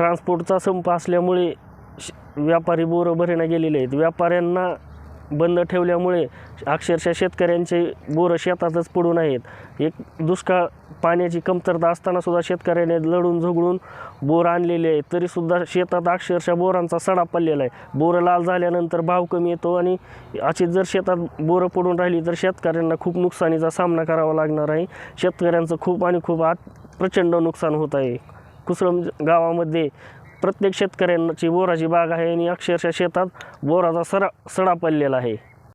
ट्रान्सपोर्टचा संप असल्यामुळे श व्यापारी बोरं भरणं गेलेले आहेत. व्यापाऱ्यांना बंद ठेवल्यामुळे अक्षरशः शेतकऱ्यांचे बोरं शेतातच पडून आहेत. एक दुष्काळ पाण्याची कमतरता असतानासुद्धा शेतकऱ्याने लढून झगडून बोर आणलेले आहेत. तरीसुद्धा शेतात अक्षरशः बोरांचा सडा पडलेला आहे. बोरं लाल झाल्यानंतर भाव कमी येतो आणि अशी जर शेतात बोरं पडून राहिली तर शेतकऱ्यांना खूप नुकसानीचा सामना करावा लागणार आहे. शेतकऱ्यांचं खूप आणि खूप आत प्रचंड नुकसान होत आहे. कुसळम गावामध्ये प्रत्येक शेतकऱ्यांची बोराची बाग आहे आणि अक्षरशः शेतात बोराचा सरा सडा पडलेला आहे.